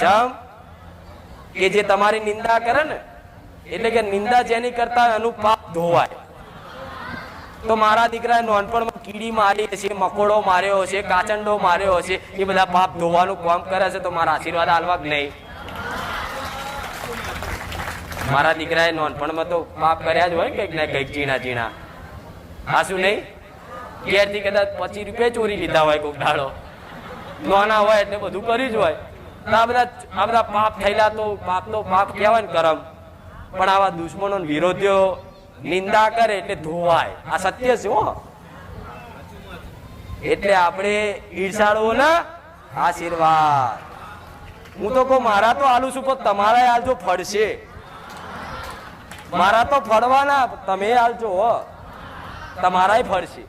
શમ કે જે તમારી નિંદા કરે ને, એટલે કે નિંદા જેની કરતા એનું પાપ ધોવાય. તો મારા દીકરાએ નોનપણમાં કીડી મારી હશે, મકોડો માર્યો હશે, કાચંડો માર્યો હશે, એ બધા પાપ ધોવાનું કામ કરે છે, તો મારા આશીર્વાદ હાલવા કે નહીં? મારા દીકરાએ નોનપણમાં તો પાપ કર્યા જ હોય કંઈક ને કંઈક, ઝીણા ઝીણા. આ શું નહીં? ઘેરથી કદાચ પચીસ રૂપિયા ચોરી લીધા હોય કોક ડાળો નાના હોય એટલે બધું કર્યું જ હોય. તો આ બધા પાપ થયેલા તો પાપ તો પાપ કહેવાય કરમ. પણ આવા દુશ્મનો વિરોધીઓ નિંદા કરે એટલે ધોવાય. આ સત્ય છે હો. એટલે આપણે ઈર્ષાળુઓ ના આશીર્વાદ. હું તો કહું, મારા તો આલુ છું પણ તમારા આલજો ફળશે. મારા તો ફળવાના, તમે આલજો હો. તમારાય ફળશે.